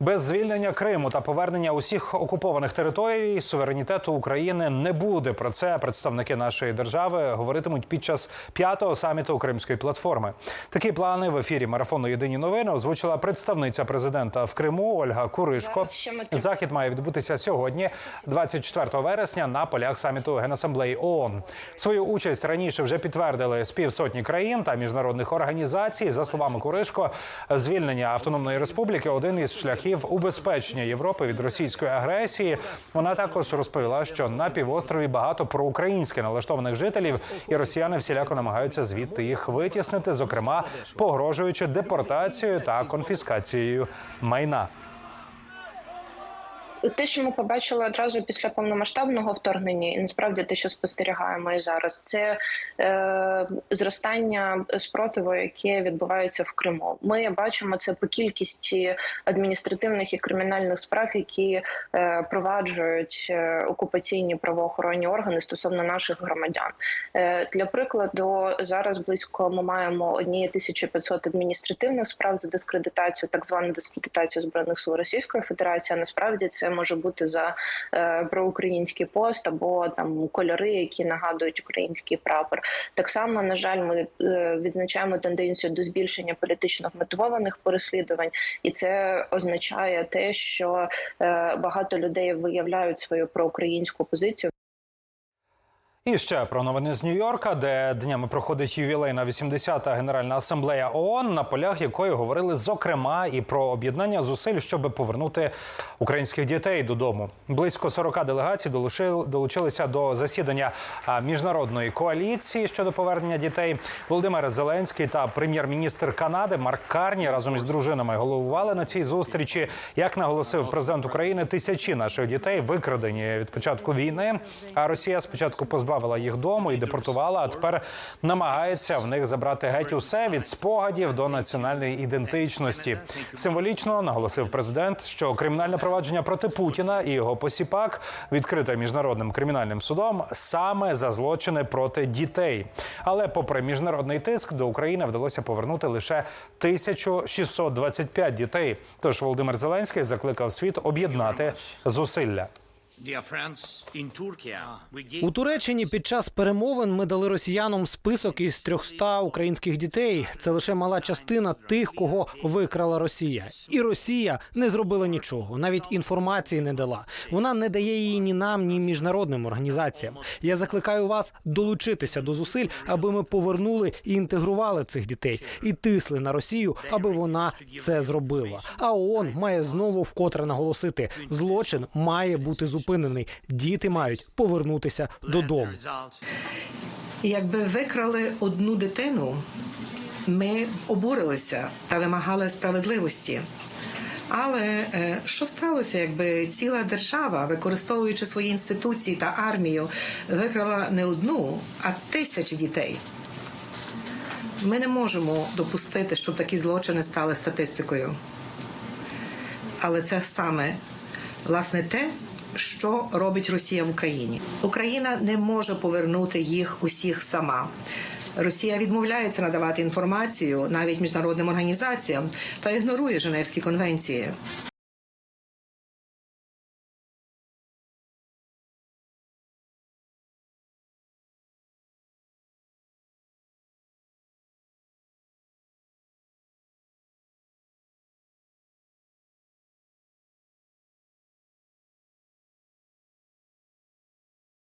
Без звільнення Криму та повернення усіх окупованих територій суверенітету України не буде. Про це представники нашої держави говоритимуть під час п'ятого саміту Кримської платформи. Такі плани в ефірі марафону Єдині новини озвучила представниця президента в Криму Ольга Куришко. Захід має відбутися сьогодні, 24 вересня, на полях саміту Генасамблеї ООН. Свою участь раніше вже підтвердили з півсотні країн та міжнародних організацій. За словами Куришко, звільнення автономної республіки один із шляхів убезпечення Європи від російської агресії. Вона також розповіла, що на півострові багато проукраїнськи налаштованих жителів, і росіяни всіляко намагаються звідти їх витіснити, зокрема погрожуючи депортацією та конфіскацією майна. Те, що ми побачили одразу після повномасштабного вторгнення, і насправді те, що спостерігаємо і зараз, це е, зростання спротиву, яке відбувається в Криму. Ми бачимо це по кількості адміністративних і кримінальних справ, які е, проваджують е, окупаційні правоохоронні органи стосовно наших громадян. Е, для прикладу, зараз близько ми маємо 1500 адміністративних справ за дискредитацію, так звану дискредитацію збройних сил Російської Федерації. А насправді це може бути за е, проукраїнський пост або там кольори, які нагадують український прапор. Так само, на жаль, ми е, відзначаємо тенденцію до збільшення політично вмотивованих переслідувань, і це означає те, що е, багато людей виявляють свою проукраїнську позицію. І ще про новини з Нью-Йорка, де днями проходить ювілейна 80-та Генеральна асамблея ООН, на полях якої говорили зокрема і про об'єднання зусиль, щоб повернути українських дітей додому. Близько 40 делегацій долучили- долучилися до засідання міжнародної коаліції щодо повернення дітей. Володимир Зеленський та прем'єр-міністр Канади Марк Карні разом із дружинами головували на цій зустрічі. Як наголосив президент України, тисячі наших дітей викрадені від початку війни. А Росія спочатку позбавила їх дому і депортувала, а тепер намагається в них забрати геть усе від спогадів до національної ідентичності. Символічно наголосив президент, що кримінальне провадження проти Путіна і його посіпак відкрите міжнародним кримінальним судом саме за злочини проти дітей. Але, попри міжнародний тиск, до України вдалося повернути лише 1625 дітей. Тож Володимир Зеленський закликав світ об'єднати зусилля. Dear friends, in Turkey, we gave У Туреччині під час перемовин ми дали росіянам список із 300 українських дітей. Це лише мала частина тих, кого викрала Росія. І Росія не зробила нічого, навіть інформації не дала. Вона не дає її ні нам, ні міжнародним організаціям. Я закликаю вас долучитися до зусиль, аби ми повернули і інтегрували цих дітей і тисли на Росію, аби вона це зробила. А ООН має знову вкотре наголосити: злочин має бути зупинений. Діти мають повернутися додому. Якби викрали одну дитину, ми обурилися та вимагали справедливості. Але е, що сталося, якби ціла держава, використовуючи свої інституції та армію, викрала не одну, а тисячі дітей? Ми не можемо допустити, щоб такі злочини стали статистикою. Але це саме власне те, що робить Росія в Україні. Україна не може повернути їх усіх сама. Росія відмовляється надавати інформацію навіть міжнародним організаціям та ігнорує Женевські конвенції.